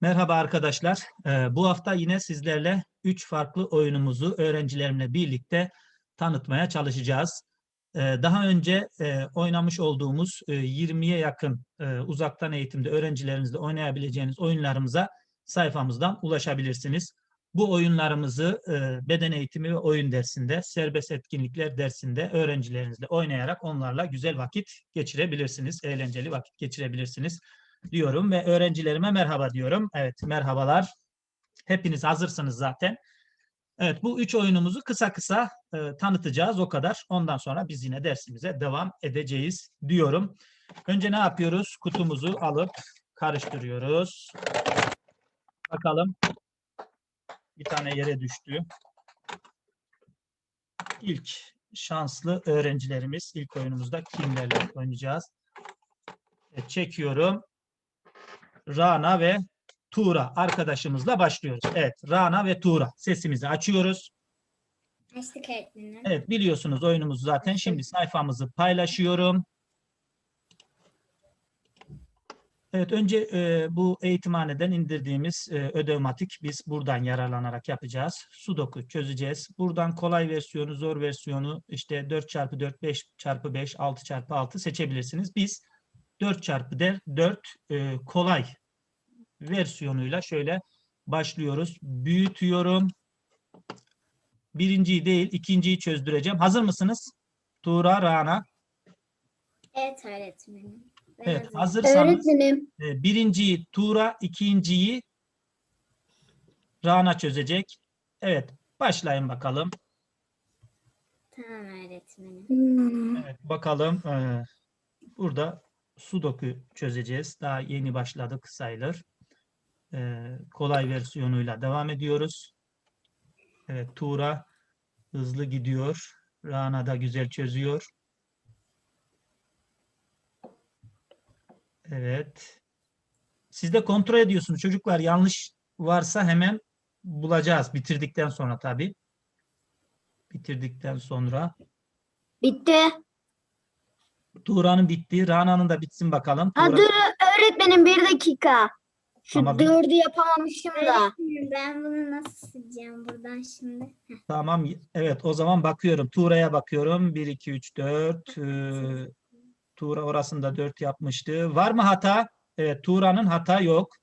Merhaba arkadaşlar. Ee, bu hafta yine sizlerle 3 farklı oyunumuzu öğrencilerimle birlikte tanıtmaya çalışacağız. Ee, daha önce e, oynamış olduğumuz e, 20'ye yakın e, uzaktan eğitimde öğrencilerinizle oynayabileceğiniz oyunlarımıza sayfamızdan ulaşabilirsiniz. Bu oyunlarımızı e, beden eğitimi ve oyun dersinde, serbest etkinlikler dersinde öğrencilerinizle oynayarak onlarla güzel vakit geçirebilirsiniz, eğlenceli vakit geçirebilirsiniz diyorum ve öğrencilerime merhaba diyorum. Evet, merhabalar. Hepiniz hazırsınız zaten. Evet, bu üç oyunumuzu kısa kısa e, tanıtacağız o kadar. Ondan sonra biz yine dersimize devam edeceğiz diyorum. Önce ne yapıyoruz? Kutumuzu alıp karıştırıyoruz. Bakalım. Bir tane yere düştü. İlk şanslı öğrencilerimiz ilk oyunumuzda kimlerle oynayacağız? Evet, çekiyorum. Rana ve Tuğra arkadaşımızla başlıyoruz. Evet, Rana ve Tuğra. Sesimizi açıyoruz. Açtık öğretmenim. Evet, biliyorsunuz oyunumuzu zaten. Şimdi sayfamızı paylaşıyorum. Evet, önce e, bu eğitimhaneden indirdiğimiz e, ödevmatik biz buradan yararlanarak yapacağız. Sudoku çözeceğiz. Buradan kolay versiyonu, zor versiyonu işte 4x4, 5x5, 6x6 seçebilirsiniz. Biz 4 çarpı 4 e, kolay versiyonuyla şöyle başlıyoruz. Büyütüyorum. Birinciyi değil, ikinciyi çözdüreceğim. Hazır mısınız? Tuğra, Rana. Evet öğretmenim. Ben Evet, hazırsanız Öğretmenim. e, birinciyi Tuğra, ikinciyi Rana çözecek. Evet, başlayın bakalım. Tamam öğretmenim. Hmm. Evet, bakalım. e, burada Sudoku çözeceğiz. Daha yeni başladık sayılır. E, kolay versiyonuyla devam ediyoruz. Evet, Tuğra hızlı gidiyor. Rana da güzel çözüyor. Evet. Siz de kontrol ediyorsunuz çocuklar. Yanlış varsa hemen bulacağız. Bitirdikten sonra tabii. Bitirdikten sonra. Bitti. Tuğra'nın bitti. Rana'nın da bitsin bakalım. Ha Tuğra- dur öğretmenim bir dakika. Şu Ama bir- dördü yapamamışım da. Öğretmenim ben bunu nasıl sileceğim buradan şimdi? Tamam. Evet o zaman bakıyorum. Tuğra'ya bakıyorum. 1, 2, 3, 4. Ee, Tuğra orasında 4 yapmıştı. Var mı hata? Evet Tuğra'nın hata yok.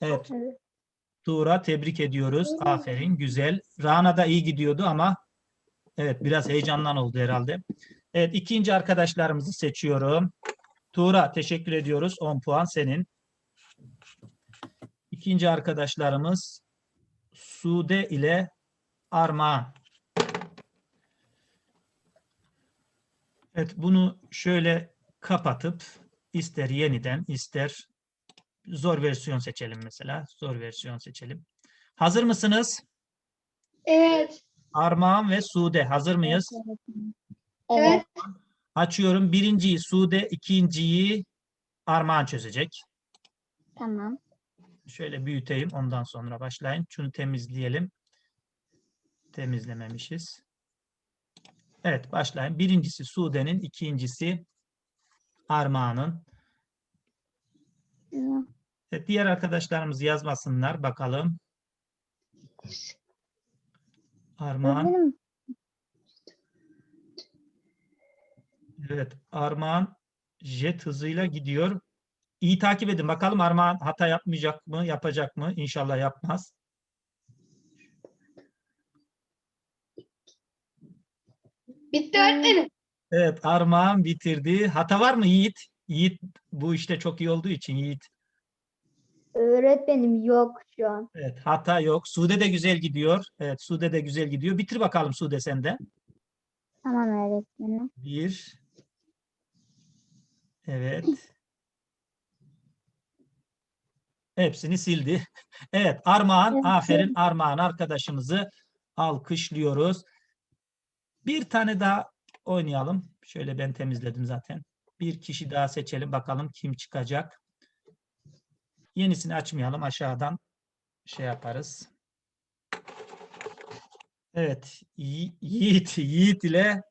Evet. Evet. Tuğra tebrik ediyoruz. Aferin. Güzel. Rana da iyi gidiyordu ama evet biraz heyecandan oldu herhalde. Evet ikinci arkadaşlarımızı seçiyorum. Tuğra teşekkür ediyoruz. 10 puan senin. İkinci arkadaşlarımız Sude ile Armağan. Evet bunu şöyle kapatıp ister yeniden ister zor versiyon seçelim mesela. Zor versiyon seçelim. Hazır mısınız? Evet. Armağan ve Sude hazır mıyız? Evet. Açıyorum. Birinciyi Sude, ikinciyi Armağan çözecek. Tamam. Şöyle büyüteyim ondan sonra başlayın. Şunu temizleyelim. Temizlememişiz. Evet başlayın. Birincisi Sude'nin, ikincisi Armağan'ın. Evet, diğer arkadaşlarımız yazmasınlar bakalım. Armağan. Evet, Armağan jet hızıyla gidiyor. İyi takip edin. Bakalım Armağan hata yapmayacak mı, yapacak mı? İnşallah yapmaz. Bitti öğretmenim. Evet, Armağan bitirdi. Hata var mı Yiğit? Yiğit bu işte çok iyi olduğu için Yiğit. Öğretmenim yok şu an. Evet, hata yok. Sude de güzel gidiyor. Evet, Sude de güzel gidiyor. Bitir bakalım Sude sen de. Tamam öğretmenim. Bir. Evet. Hepsini sildi. Evet, Armağan, Evet. aferin Armağan arkadaşımızı alkışlıyoruz. Bir tane daha oynayalım. Şöyle ben temizledim zaten. Bir kişi daha seçelim bakalım kim çıkacak. Yenisini açmayalım aşağıdan şey yaparız. Evet, Yi- Yiğit, Yiğit ile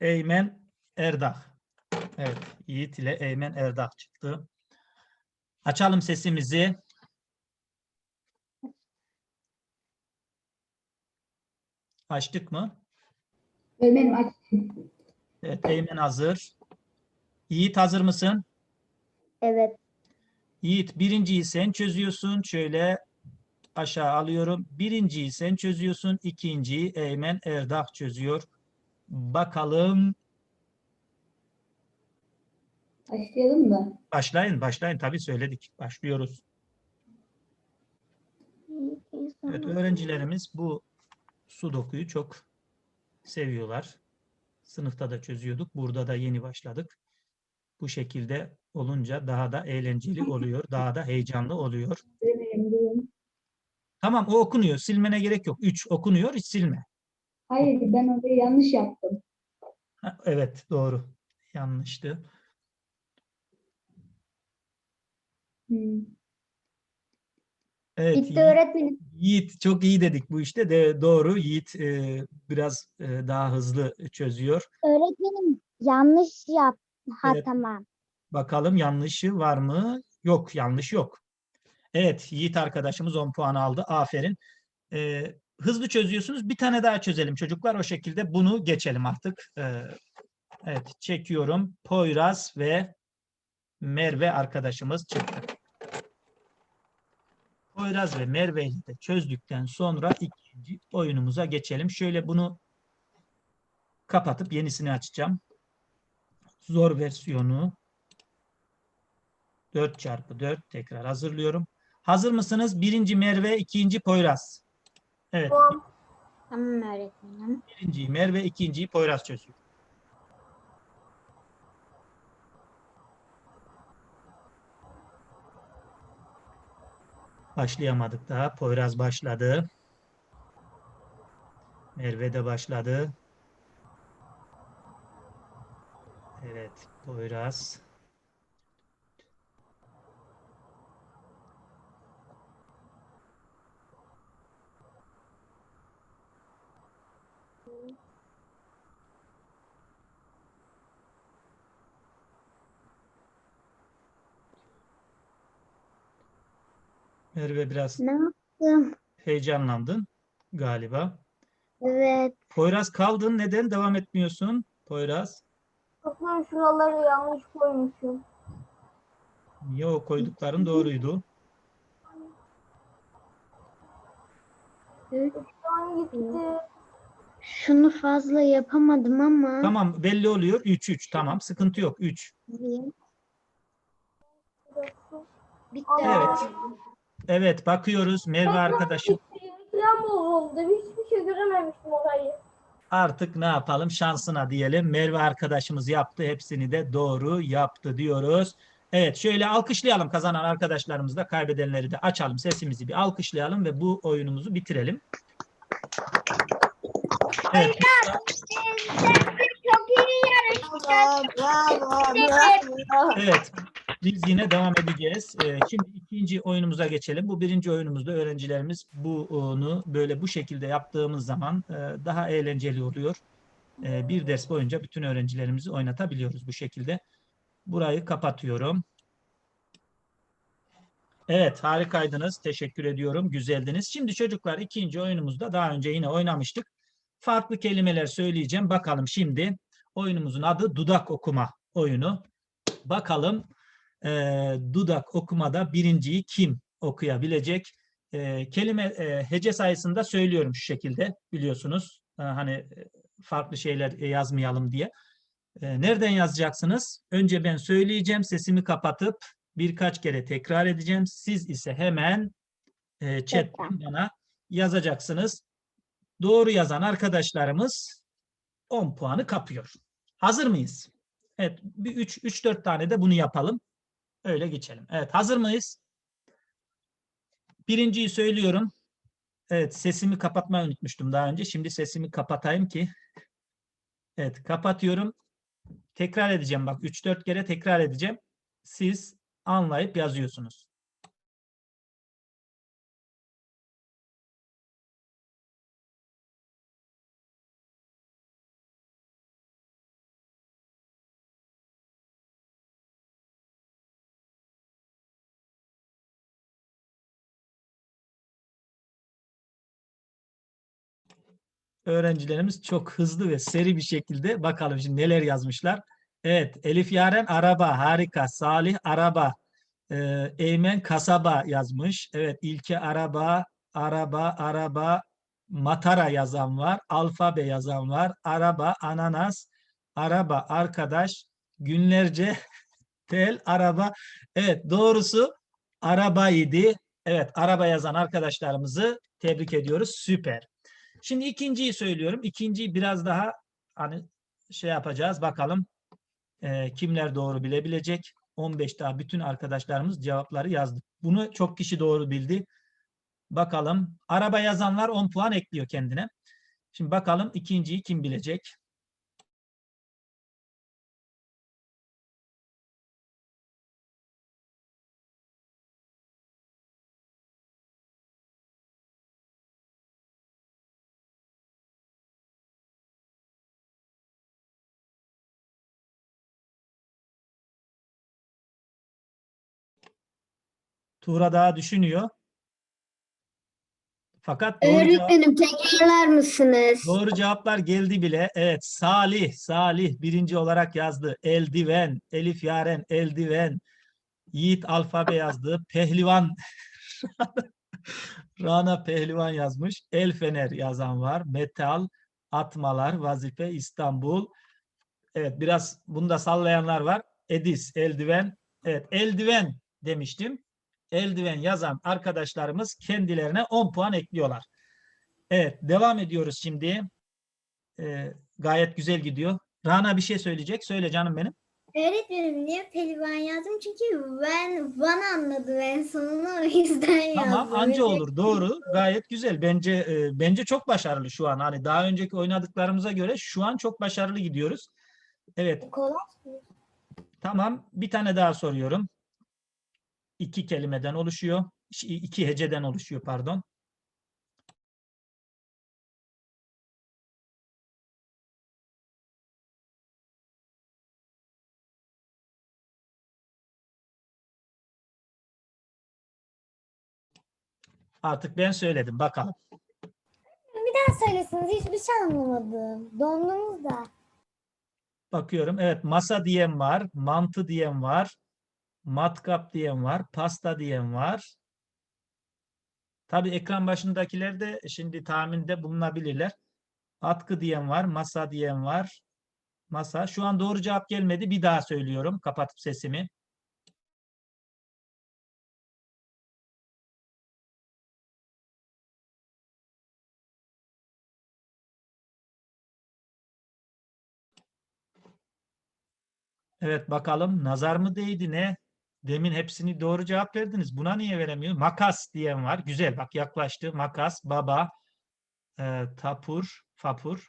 Eymen Erdağ. Evet, Yiğit ile Eymen Erdak çıktı. Açalım sesimizi. Açtık mı? Eymen açtım. Evet, Eymen hazır. Yiğit hazır mısın? Evet. Yiğit birinciyi sen çözüyorsun. Şöyle aşağı alıyorum. Birinciyi sen çözüyorsun. ikinciyi Eymen Erdak çözüyor. Bakalım Başlayalım mı? Başlayın, başlayın. Tabii söyledik. Başlıyoruz. Evet, öğrencilerimiz bu sudokuyu çok seviyorlar. Sınıfta da çözüyorduk. Burada da yeni başladık. Bu şekilde olunca daha da eğlenceli oluyor. Daha da heyecanlı oluyor. Tamam o okunuyor. Silmene gerek yok. 3 okunuyor. Hiç silme. Hayır ben orayı yanlış yaptım. Ha, evet doğru. Yanlıştı. Hmm. Evet. Bitti Yiğit, öğretmenim. Yiğit çok iyi dedik bu işte de doğru. Yiğit e, biraz e, daha hızlı çözüyor. Öğretmenim yanlış yap. Ha Evet. tamam. Bakalım yanlışı var mı? Yok, yanlış yok. Evet, Yiğit arkadaşımız 10 puan aldı. Aferin. Ee, hızlı çözüyorsunuz. Bir tane daha çözelim çocuklar. O şekilde bunu geçelim artık. Ee, evet, çekiyorum. Poyraz ve Merve arkadaşımız çıktı. Poyraz ve Merve ile de çözdükten sonra ikinci oyunumuza geçelim. Şöyle bunu kapatıp yenisini açacağım. Zor versiyonu 4 çarpı 4 tekrar hazırlıyorum. Hazır mısınız? Birinci Merve, ikinci Poyraz. Evet, Tamam öğretmenim. birinciyi Merve, ikinciyi Poyraz çözüyor. Başlayamadık daha. Poyraz başladı. Merve de başladı. Evet, Poyraz. Merve biraz Ne yaptım? heyecanlandın galiba. Evet. Poyraz kaldın. Neden devam etmiyorsun? Poyraz. Bakın şuraları yanlış koymuşum. Niye o koydukların doğruydu? Şu an gitti. Şunu fazla yapamadım ama. Tamam belli oluyor. 3-3. Tamam sıkıntı yok. 3. Bitti. Evet. Evet bakıyoruz. Merve arkadaşım Plan bozuldu. Hiçbir şey görememiştim orayı. artık ne yapalım şansına diyelim. Merve arkadaşımız yaptı. Hepsini de doğru yaptı diyoruz. Evet şöyle alkışlayalım kazanan arkadaşlarımızı da kaybedenleri de açalım. Sesimizi bir alkışlayalım ve bu oyunumuzu bitirelim. Evet. Çok iyi Evet, biz yine devam edeceğiz. Ee, şimdi ikinci oyunumuza geçelim. Bu birinci oyunumuzda öğrencilerimiz bunu böyle bu şekilde yaptığımız zaman e, daha eğlenceli oluyor. E, bir ders boyunca bütün öğrencilerimizi oynatabiliyoruz bu şekilde. Burayı kapatıyorum. Evet, harikaydınız. Teşekkür ediyorum. Güzeldiniz. Şimdi çocuklar ikinci oyunumuzda daha önce yine oynamıştık. Farklı kelimeler söyleyeceğim. Bakalım şimdi oyunumuzun adı dudak okuma oyunu. Bakalım e, dudak okumada birinciyi kim okuyabilecek? E, kelime e, hece sayısında söylüyorum şu şekilde biliyorsunuz. E, hani e, farklı şeyler yazmayalım diye. E, nereden yazacaksınız? Önce ben söyleyeceğim sesimi kapatıp birkaç kere tekrar edeceğim. Siz ise hemen e, chatten bana yazacaksınız. Doğru yazan arkadaşlarımız 10 puanı kapıyor. Hazır mıyız? Evet, bir 3 3 4 tane de bunu yapalım. Öyle geçelim. Evet, hazır mıyız? Birinciyi söylüyorum. Evet, sesimi kapatmayı unutmuştum daha önce. Şimdi sesimi kapatayım ki. Evet, kapatıyorum. Tekrar edeceğim bak 3 4 kere tekrar edeceğim. Siz anlayıp yazıyorsunuz. Öğrencilerimiz çok hızlı ve seri bir şekilde bakalım şimdi neler yazmışlar. Evet, Elif Yaren araba harika. Salih araba. Ee, Eymen kasaba yazmış. Evet, İlke araba, araba, araba, matara yazan var. Alfabe yazan var. Araba, ananas, araba, arkadaş, günlerce tel, araba. Evet, doğrusu araba idi. Evet, araba yazan arkadaşlarımızı tebrik ediyoruz. Süper. Şimdi ikinciyi söylüyorum. İkinciyi biraz daha hani şey yapacağız. Bakalım eee, kimler doğru bilebilecek. 15 daha bütün arkadaşlarımız cevapları yazdı. Bunu çok kişi doğru bildi. Bakalım. Araba yazanlar 10 puan ekliyor kendine. Şimdi bakalım ikinciyi kim bilecek? Tuğra daha düşünüyor. Fakat doğru, Öğretmenim tekrarlar mısınız? doğru cevaplar geldi bile. Evet, Salih, Salih birinci olarak yazdı. Eldiven, Elif Yaren, eldiven. Yiğit alfabe yazdı. Pehlivan, Rana Pehlivan yazmış. El fener yazan var. Metal, atmalar, vazife, İstanbul. Evet, biraz bunu da sallayanlar var. Edis, eldiven. Evet, eldiven demiştim. Eldiven yazan arkadaşlarımız kendilerine 10 puan ekliyorlar. Evet, devam ediyoruz şimdi. Ee, gayet güzel gidiyor. Rana bir şey söyleyecek. Söyle canım benim. Öğretmenim niye pelivan yazdım? Çünkü ben Van anladım en sonunu o yüzden yazdım. Tamam, anca olur. Doğru. Gayet güzel. Bence e, bence çok başarılı şu an. Hani daha önceki oynadıklarımıza göre şu an çok başarılı gidiyoruz. Evet, Kolay. tamam. Bir tane daha soruyorum. İki kelimeden oluşuyor. İki heceden oluşuyor, pardon. Artık ben söyledim. Bakalım. Bir daha söylesiniz hiçbir şey anlamadım. Dondunuz da. Bakıyorum. Evet, masa diyen var, mantı diyen var, matkap diyen var, pasta diyen var. Tabii ekran başındakiler de şimdi tahminde bulunabilirler. Atkı diyen var, masa diyen var. Masa. Şu an doğru cevap gelmedi. Bir daha söylüyorum kapatıp sesimi. Evet bakalım nazar mı değdi ne? Demin hepsini doğru cevap verdiniz. Buna niye veremiyor? Makas diyen var. Güzel bak yaklaştı. Makas, baba, e, tapur, fapur,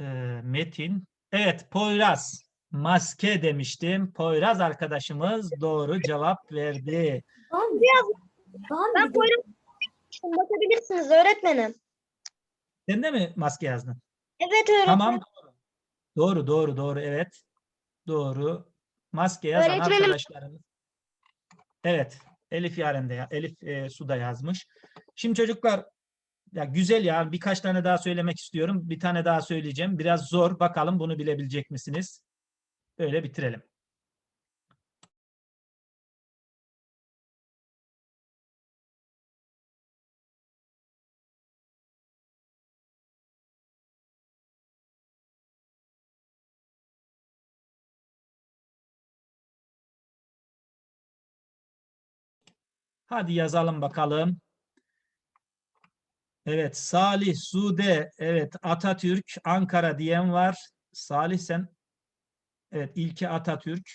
e, metin. Evet Poyraz. Maske demiştim. Poyraz arkadaşımız doğru cevap verdi. Ben, Ben Poyraz bakabilirsiniz öğretmenim. Sen de mi maske yazdın? Evet öğretmenim. Tamam. Doğru, doğru, doğru. Evet. Doğru. Maske yazan Öğretmenim- arkadaşlarımız. Evet. Elif Yaren de ya- Elif e, Suda yazmış. Şimdi çocuklar ya güzel ya birkaç tane daha söylemek istiyorum. Bir tane daha söyleyeceğim. Biraz zor. Bakalım bunu bilebilecek misiniz? Böyle bitirelim. Hadi yazalım bakalım. Evet, Salih, Sude, evet, Atatürk, Ankara diyen var. Salih sen, evet, İlke Atatürk.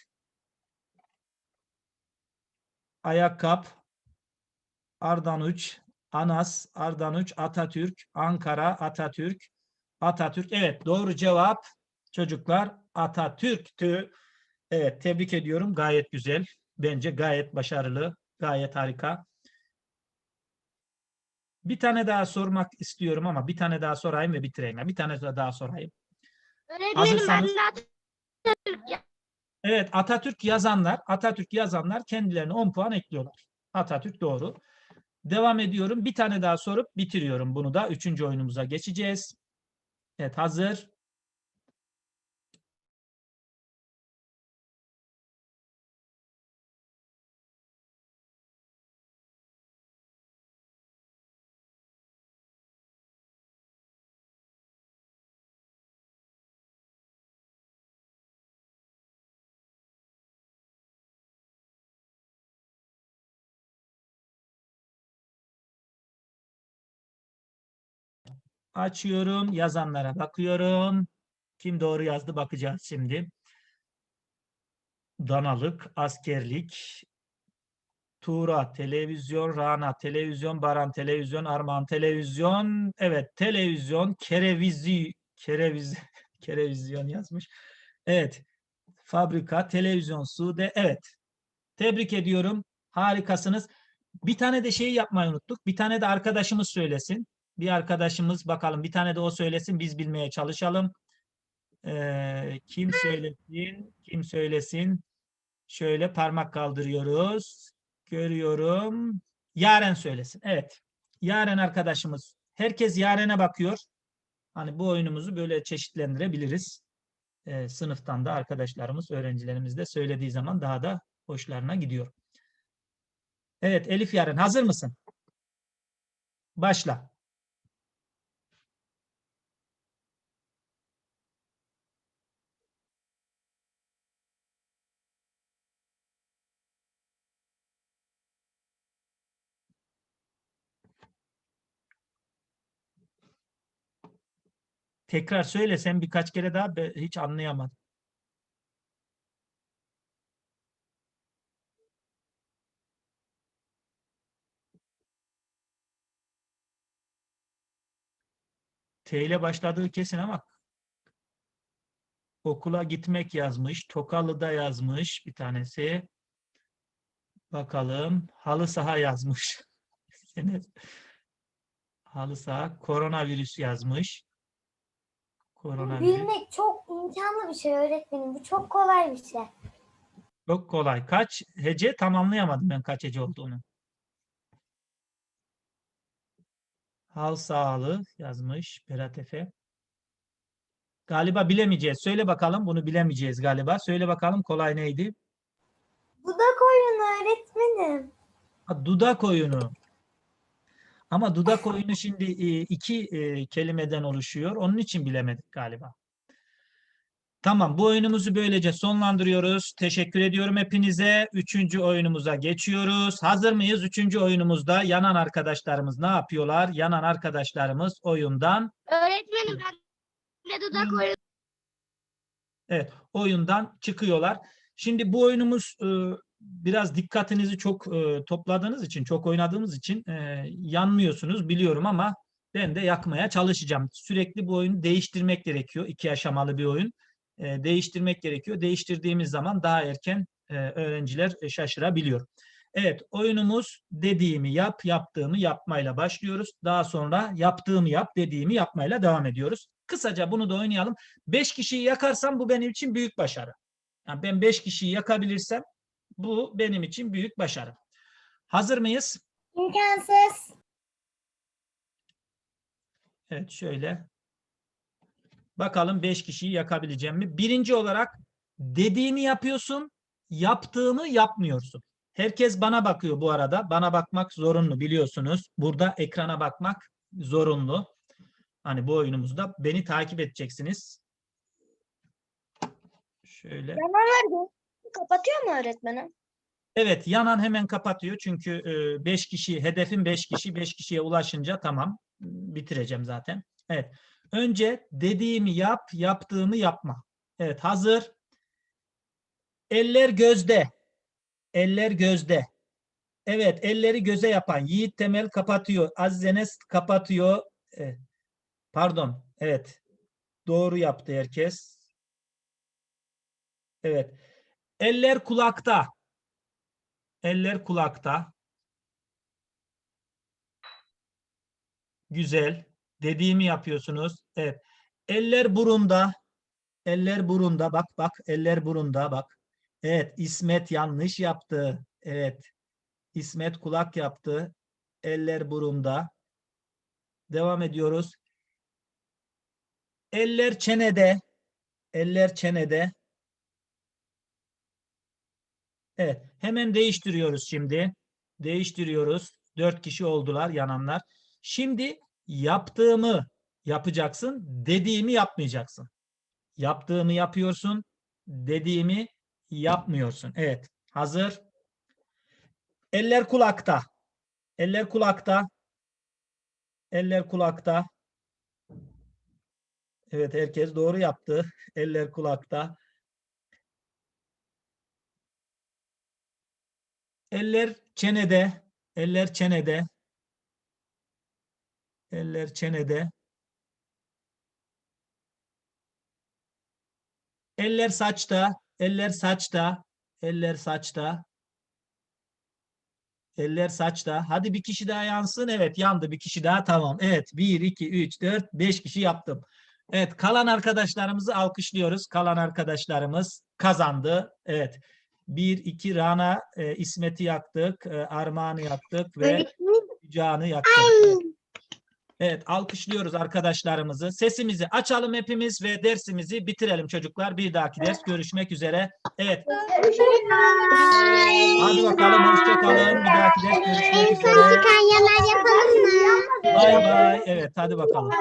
Ayakkabı, Ardanuç, Anas, Ardanuç, Atatürk, Ankara, Atatürk, Atatürk. Evet, doğru cevap çocuklar Atatürk'tü. Evet, tebrik ediyorum. Gayet güzel. Bence gayet başarılı, gayet harika. Bir tane daha sormak istiyorum ama bir tane daha sorayım ve bitireyim. Bir tane daha sorayım. Öğretmenim Hazırsanız- ben Evet Atatürk yazanlar, Atatürk yazanlar kendilerine 10 puan ekliyorlar. Atatürk doğru. Devam ediyorum. Bir tane daha sorup bitiriyorum bunu da. Üçüncü oyunumuza geçeceğiz. Evet hazır. Açıyorum. Yazanlara bakıyorum. Kim doğru yazdı bakacağız şimdi. Danalık, askerlik, Tuğra televizyon, Rana televizyon, Baran televizyon, Armağan televizyon. Evet, televizyon, kerevizi, kereviz, kerevizyon yazmış. Evet, fabrika, televizyon, Sude. Evet, tebrik ediyorum. Harikasınız. Bir tane de şey yapmayı unuttuk. Bir tane de arkadaşımız söylesin. Bir arkadaşımız bakalım. Bir tane de o söylesin. Biz bilmeye çalışalım. Ee, kim söylesin? Kim söylesin? Şöyle parmak kaldırıyoruz. Görüyorum. Yaren söylesin. Evet. Yaren arkadaşımız. Herkes Yaren'e bakıyor. Hani bu oyunumuzu böyle çeşitlendirebiliriz. Ee, sınıftan da arkadaşlarımız, öğrencilerimiz de söylediği zaman daha da hoşlarına gidiyor. Evet Elif Yaren hazır mısın? Başla. Tekrar söylesem birkaç kere daha hiç anlayamadım. T ile başladığı kesin ama okula gitmek yazmış. Tokalı'da yazmış bir tanesi. Bakalım. Halı saha yazmış. Halı saha. Koronavirüs yazmış. Koronavirüs. Bilmek çok imkanlı bir şey öğretmenim. Bu çok kolay bir şey. Çok kolay. Kaç hece tamamlayamadım ben kaç hece olduğunu. Hal sağlığı yazmış Berat Efe. Galiba bilemeyeceğiz. Söyle bakalım bunu bilemeyeceğiz galiba. Söyle bakalım kolay neydi? Dudak oyunu öğretmenim. Ha, dudak oyunu. Ama dudak oyunu şimdi e, iki e, kelimeden oluşuyor. Onun için bilemedik galiba. Tamam, bu oyunumuzu böylece sonlandırıyoruz. Teşekkür ediyorum hepinize. Üçüncü oyunumuza geçiyoruz. Hazır mıyız? Üçüncü oyunumuzda yanan arkadaşlarımız ne yapıyorlar? Yanan arkadaşlarımız oyundan Öğretmenim ben de dudak oyunu Evet, oyundan çıkıyorlar. Şimdi bu oyunumuz e, biraz dikkatinizi çok e, topladığınız için, çok oynadığımız için e, yanmıyorsunuz biliyorum ama ben de yakmaya çalışacağım. Sürekli bu oyunu değiştirmek gerekiyor. İki aşamalı bir oyun. E, değiştirmek gerekiyor. Değiştirdiğimiz zaman daha erken e, öğrenciler e, şaşırabiliyor. Evet, oyunumuz dediğimi yap, yaptığımı yapmayla başlıyoruz. Daha sonra yaptığımı yap, dediğimi yapmayla devam ediyoruz. Kısaca bunu da oynayalım. 5 kişiyi yakarsam bu benim için büyük başarı. Yani ben 5 kişiyi yakabilirsem bu benim için büyük başarı. Hazır mıyız? İmkansız. Evet şöyle. Bakalım 5 kişiyi yakabileceğim mi? Birinci olarak dediğimi yapıyorsun, yaptığımı yapmıyorsun. Herkes bana bakıyor bu arada. Bana bakmak zorunlu biliyorsunuz. Burada ekrana bakmak zorunlu. Hani bu oyunumuzda beni takip edeceksiniz. Şöyle. Yamanlar kapatıyor mu öğretmenim? Evet, yanan hemen kapatıyor çünkü 5 kişi, hedefim 5 kişi, 5 kişiye ulaşınca tamam, bitireceğim zaten. Evet, önce dediğimi yap, yaptığımı yapma. Evet, hazır. Eller gözde. Eller gözde. Evet, elleri göze yapan. Yiğit Temel kapatıyor. Aziz Enes kapatıyor. Pardon, evet. Doğru yaptı herkes. Evet. Eller kulakta. Eller kulakta. Güzel. Dediğimi yapıyorsunuz. Evet. Eller burunda. Eller burunda. Bak bak. Eller burunda. Bak. Evet. İsmet yanlış yaptı. Evet. İsmet kulak yaptı. Eller burunda. Devam ediyoruz. Eller çenede. Eller çenede. Evet. Hemen değiştiriyoruz şimdi. Değiştiriyoruz. Dört kişi oldular yananlar. Şimdi yaptığımı yapacaksın. Dediğimi yapmayacaksın. Yaptığımı yapıyorsun. Dediğimi yapmıyorsun. Evet. Hazır. Eller kulakta. Eller kulakta. Eller kulakta. Evet herkes doğru yaptı. Eller kulakta. Eller çenede. Eller çenede. Eller çenede. Eller saçta. Eller saçta. Eller saçta. Eller saçta. Hadi bir kişi daha yansın. Evet yandı bir kişi daha. Tamam. Evet 1, 2, 3, 4, 5 kişi yaptım. Evet kalan arkadaşlarımızı alkışlıyoruz. Kalan arkadaşlarımız kazandı. Evet. 1, 2 Rana e, İsmet'i yaktık. E, Armağan'ı yaktık ve Can'ı yaktık. Evet. Alkışlıyoruz arkadaşlarımızı. Sesimizi açalım hepimiz ve dersimizi bitirelim çocuklar. Bir dahaki ders görüşmek üzere. Evet, hadi bakalım hoşça kalın. Bir dahaki ders görüşmek üzere. Kanyalar yapalım mı? Bay bay. Evet, hadi bakalım.